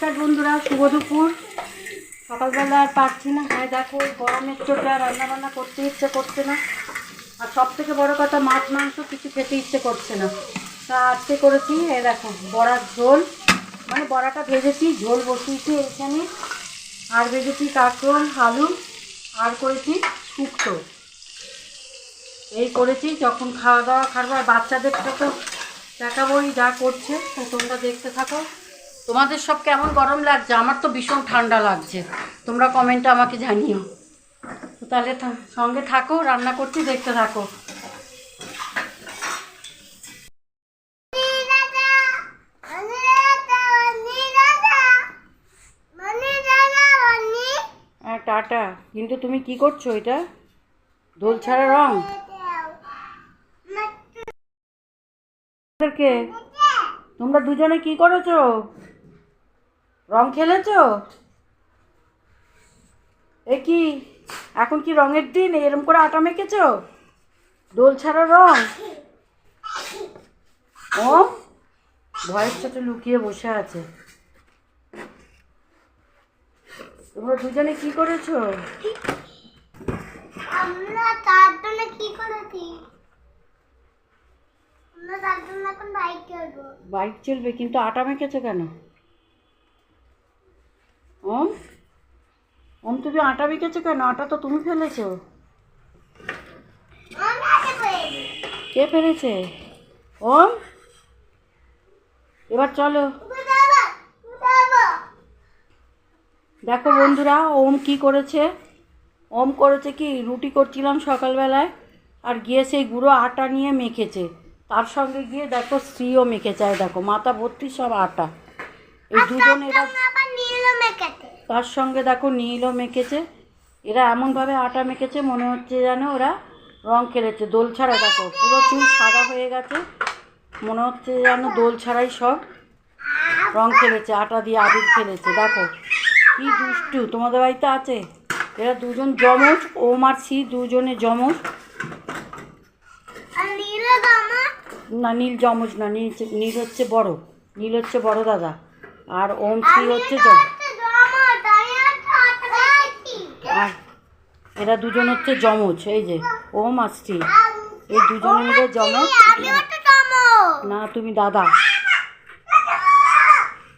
নমস্কার বন্ধুরা, শুভ দুপুর। সকালবেলা আর পারছি না। হ্যাঁ দেখো গরমের চোটে আর রান্না বান্না করতে ইচ্ছে করছে না। আর সব থেকে বড় কথা, মাছ, মাংস কিছু খেতে ইচ্ছে করছে না। তা আজকে করেছি, এ দেখো, বড়ার ঝোল। মানে বড়াটা ভেজেছি, ঝোল বসিয়েছি এইখানে। আর ভেজেছি কাঁকরোল আলু, আর করেছি শুক্তো। এই করেছি, যখন খাওয়া দাওয়া খাব বাচ্চাদের তো দেখাবোই যা করছে তোমরা দেখতে থাকো। তোমাদের সব কেমন গরম লাগছে? আমার তো ভীষণ ঠান্ডা লাগছে। তোমরা কমেন্টে আমাকে জানিও। তো তাহলে সঙ্গে থাকো রান্না করছি দেখতে থাকো। হ্যাঁ টাটা। কিন্তু তুমি কি করছ এটা? দোল ছাড়া রং? তোমরা দুজনে কি করেছ? রং খেলেছো? এ কি? এখন কি রঙের দিন? এরম করে আটা মেখেছো? দোল ছাড়া রং? ও ভয়ের সাথে লুকিয়ে বসে আছে। তোমরা দুজনে কি করেছ? আমরা তার কি করেছি? আমরা তার এখন বাইক করব বাইক চলবে কিন্তু আটা মেখেছো কেন? ওম। ওম তুমি আটা মেখেছো কেন? আটা তো তুমি ফেলেছো। কে ফেলেছে? ওম। এবার চলো। দেখো বন্ধুরা ওম কি করেছে? ওম করেছে কি? রুটি করছিলাম সকালবেলায় আর গিয়ে সেই গুঁড়ো আটা নিয়ে মেখেছে। তার সঙ্গে গিয়ে দেখো স্ত্রীও মেখেছে। দেখো মাথা ভর্তি সব আটা। এই দুজন এরা আবার নীল মেকাতে তার সঙ্গে দেখো নীলও মেখেছে? এরা এমনভাবে আটা মেখেছে মনে হচ্ছে যেন ওরা রং খেলেছে। দোল ছাড়া দেখো পুরো চুল সাদা হয়ে গেছে। মনে হচ্ছে যেন দোল ছাড়াই সব রং খেলেছে আটা দিয়ে আবির খেলেছে। দেখো কি দুষ্টু তোমাদের বাড়িতে আছে? এরা দুজন জমজ ওম আর সি দুজনে জমজ দামা না নীল জমজ না নীল নীল হচ্ছে বড়। নীল হচ্ছে বড় দাদা। আর ওম সি হচ্ছে জমজ দামা তাই আছে আর এরা দুজন হচ্ছে যমজ এই যে ওম আর এই দুজনে মিলে যমজ না তুমি দাদা।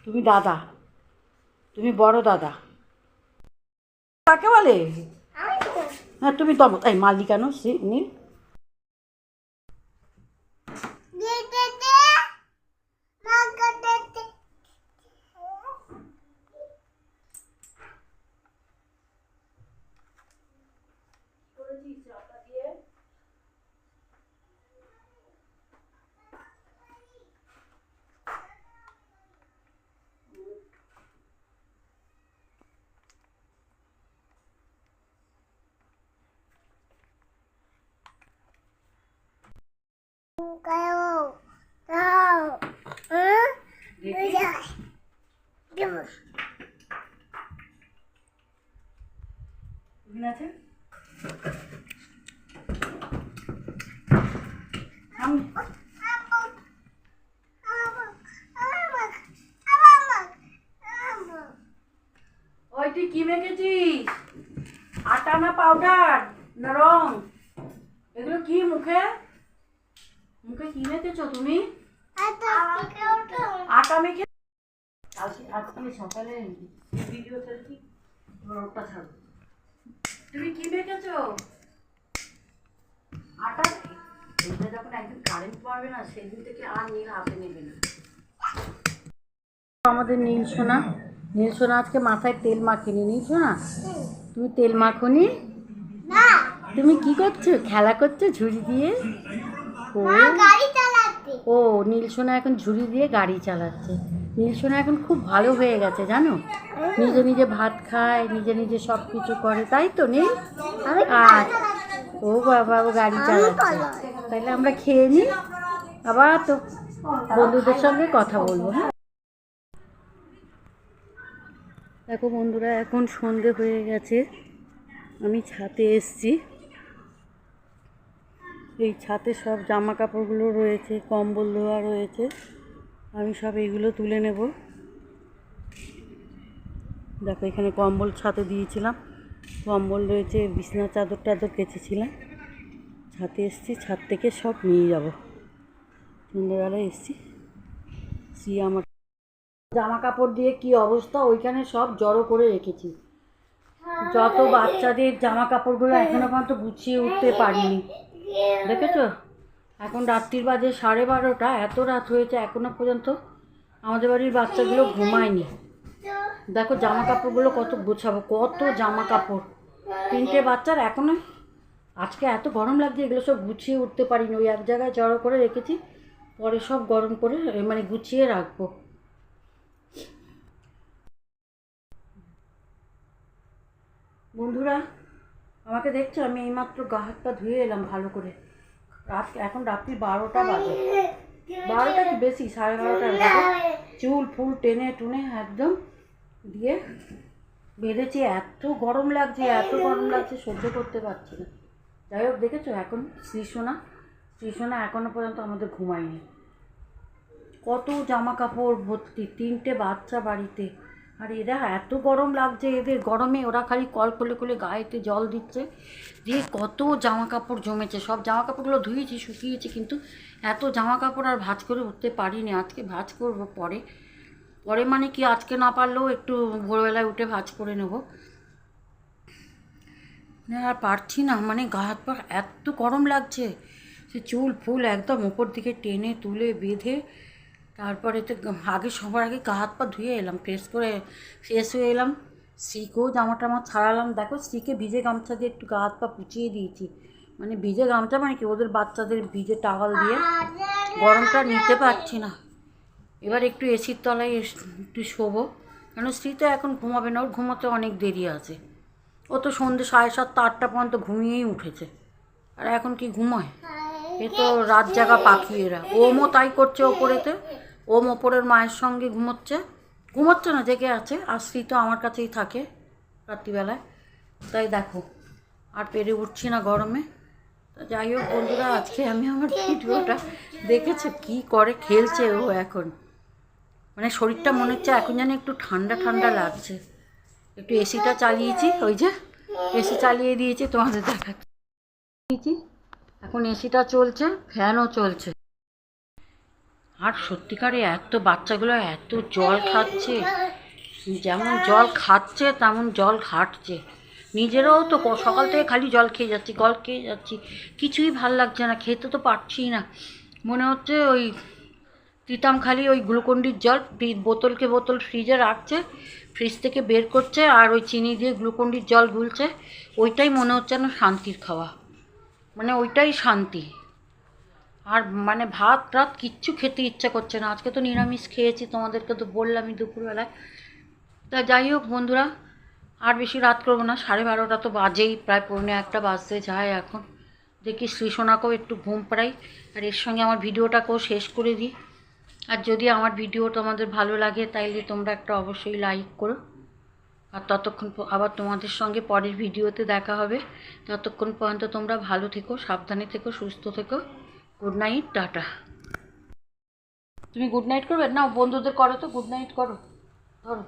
তুমি দাদা। তুমি বড় দাদা। কাকে বলে? হ্যাঁ তুমি তম এই মালিকানো কেন সে- নীল। কায়ো দাও হ্যাঁ বুঝাই দেব আছে আমি- ওই তুই কি মেখেছিস আটা না পাউডার না রং এগুলো কি মুখে মুখে কি মেখেছো তুমি? আটা মেখে আজকে সকালে ভিডিও তুমি কি মেখেছো? আটা এটা যখন একদিন কারেন্ট পারবে না সেদিন থেকে আর নীল হাতে নেবে না। আমাদের নীল সোনা। নীল সোনা আজকে মাথায় তেল মাখিনি নীল সোনা? তুমি তেল মাখনি? না। তুমি কি করছ? খেলা করছ ঝুড়ি দিয়ে? ও ও নীল সোনা এখন ঝুড়ি দিয়ে গাড়ি চালাচ্ছে। নীল সোনা এখন খুব ভালো হয়ে গেছে জানো? নিজে নিজে ভাত খায় নিজে নিজে সব কিছু করে তাই তো নীল? আর ও বাবা ও গাড়ি চালাচ্ছে। তাহলে আমরা খেয়ে নিই আবার তো বন্ধুদের সঙ্গে কথা বলব হ্যাঁ? দেখো বন্ধুরা এখন সন্ধে হয়ে গেছে। আমি ছাতে এসছি। এই ছাতে সব জামা কাপড়গুলো রয়েছে, কম্বল দেওয়া রয়েছে। আমি সব এইগুলো তুলে নেব। দেখো, এখানে কম্বল ছাতে দিয়েছিলাম। কম্বল রয়েছে, বিছনা চাদর টাদর কেচেছিলাম। ছাতে এসছি, ছাদ থেকে সব নিয়ে যাব। সন্ধ্যেবেলায় এসছি। সি আমার জামা কাপড় দিয়ে কি অবস্থা, ওইখানে সব জড়ো করে রেখেছি। যত বাচ্চাদের জামা কাপড়গুলো এখনও পর্যন্ত গুছিয়ে উঠতে পারিনি। দেখেছ? এখন রাত্রির বাজে সাড়ে বারোটা এত রাত হয়েছে এখনও পর্যন্ত আমাদের বাড়ির বাচ্চাগুলো ঘুমায়নি। দেখো জামা কাপড়গুলো কত গোছাবো কত জামা কাপড় তিনটে বাচ্চার এখনও আজকে এত গরম লাগছে এগুলো সব গুছিয়ে উঠতে পারিনি ওই এক জায়গায় জড়ো করে রেখেছি পরে সব গরম করে মানে গুছিয়ে রাখব। বন্ধুরা আমাকে দেখছ? আমি এইমাত্র গা হাত পা ধুয়ে এলাম ভালো করে। রাত এখন রাত্রি বারোটা বাজে। বারোটা কি বেশি? সাড়ে বারোটা চুল ফুল টেনে টুনে একদম দিয়ে বেঁধেছি। এত গরম লাগছে, এত গরম লাগছে, সহ্য করতে পারছি না। যাই হোক, দেখেছ? এখন শ্রীসোনা। শ্রীসোনা এখনও পর্যন্ত আমাদের ঘুমায়নি। কত জামা কাপড় ভর্তি, তিনটে বাচ্চা বাড়িতে। আর এরা এত গরম লাগছে এদের গরমে ওরা খালি কল খুলে খুলে গায়েতে জল দিচ্ছে। দিয়ে কত জামা কাপড় জমেছে সব জামা কাপড়গুলো ধুয়েছি শুকিয়েছি কিন্তু এত জামা কাপড় আর ভাঁজ করে উঠতে পারিনি। আজকে ভাঁজ করব পরে। পরে মানে কি আজকে না পারলেও একটু ভোরবেলায় উঠে ভাঁজ করে নেব। না, আর পারছি না মানে গা হাত পা এত গরম লাগছে। সে চুল ফুল একদম উপর দিকে টেনে তুলে বেঁধে তারপরে তো আগে সবার আগে গা হাত পা ধুয়ে এলাম ফ্রেশ করে ফ্রেশ হয়ে এলাম। স্ত্রীকেও জামা টামা ছাড়ালাম। দেখো স্ত্রীকে ভিজে গামছা দিয়ে একটু গা হাত পা পুচিয়ে দিয়েছি। মানে ভিজে গামছা মানে কি? ওদের বাচ্চাদের ভিজে টাওয়াল দিয়ে গরমটা নিতে পারছি না। এবার একটু এসির তলায় একটু শোবো। কেন স্ত্রী তো এখন ঘুমাবে না, ওর ঘুমাতে অনেক দেরি আছে। ও তো সন্ধ্যে সাড়ে সাতটা, আটটা পর্যন্ত ঘুমিয়েই উঠেছে। আর এখন কি ঘুমোয়? এ তো রাত জাগা পাখি এরা। ওমও তাই করছে ওপরেতে। ওম ওপরের মায়ের সঙ্গে ঘুমোচ্ছে। ঘুমোচ্ছে না, জেগে আছে। আর স্ত্রী তো আমার কাছেই থাকে রাত্রিবেলায়। তাই দেখো, আর পেরে উঠছি না গরমে। যাই হোক বন্ধুরা, আজকে আমি আমার ভিডিওটা দেখেছে, কি করে খেলছে ও এখন। মানে শরীরটা মনে হচ্ছে এখন যেন একটু ঠান্ডা ঠান্ডা লাগছে। একটু এসিটা চালিয়েছি, ওই যে এসি চালিয়ে দিয়েছি, তোমাদের দেখাচ্ছি। এখন এসিটা চলছে, ফ্যানও চলছে। আর সত্যিকারে এত বাচ্চাগুলো এত জল খাচ্ছে। যেমন জল খাচ্ছে, তেমন জল ঘাটছে। নিজেরাও তো সকাল থেকে খালি জল খেয়ে যাচ্ছি জল খেয়ে যাচ্ছি। কিছুই ভালো লাগছে না, খেতে তো পারছি না। মনে হচ্ছে ওই তিতাম খালি ওই গ্লুকন্ডির জল বোতলকে বোতল ফ্রিজে রাখছে, ফ্রিজ থেকে বের করছে আর ওই চিনি দিয়ে গ্লুকন্ডির জল গুলছে। ওইটাই মনে হচ্ছে না শান্তির খাওয়া। মানে ওইটাই শান্তি। আর মানে ভাত টাত কিচ্ছু খেতে ইচ্ছা করছে না। আজকে তো নিরামিষ খেয়েছি, তোমাদেরকে তো বললামই দুপুরবেলায়। তা যাই হোক বন্ধুরা, আর বেশি রাত করব না, সাড়ে বারোটা তো বাজেই, প্রায় পৌনে একটা বাজতে যায় এখন। দেখি শ্রীসোনাকেও একটু ঘুম পাড়াই, আর এর সঙ্গে আমার ভিডিওটাকেও শেষ করে দিই। আর যদি আমার ভিডিও তোমাদের ভালো লাগে, তাইলে তোমরা একটা অবশ্যই লাইক করো। আর ততক্ষণ আবার তোমাদের সঙ্গে পরের ভিডিওতে দেখা হবে। ততক্ষণ পর্যন্ত তোমরা ভালো থেকো, সাবধানে থেকো, সুস্থ থেকো। গুড নাইট টাটা তুমি গুড নাইট করবে? না বন্ধুদের করো তো গুড নাইট করো। ধরো।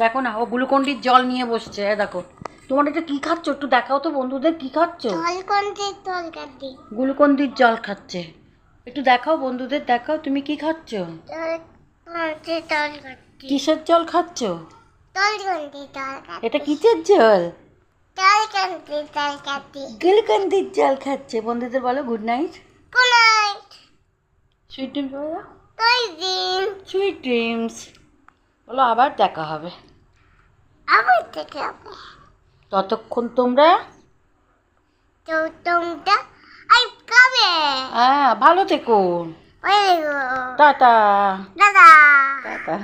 দেখো না ও গ্লুকন্ডির জল নিয়ে বসছে দেখো। তোমার এটা কী খাচ্ছ? একটু দেখাও তো বন্ধুদের কী খাচ্ছ? জল কোনটি জল গ্লুকন্ডির জল খাচ্ছে। একটু দেখাও বন্ধুদের দেখাও তুমি কি খাচ্ছ? কিসের জল খাচ্ছ? এটা কিসের জল? গ্লুকন্ডির জল খাচ্ছে। বন্ধুদের বলো good night good night sweet dreams বলো তুই দিন সুইট ড্রিমস বলো আবার দেখা হবে। আবার দেখে হবে। ততক্ষণ তোমরা? তো তোমরা আই কবে হ্যাঁ ভালো থেকো। ওই টাটা। দাদা টাটা।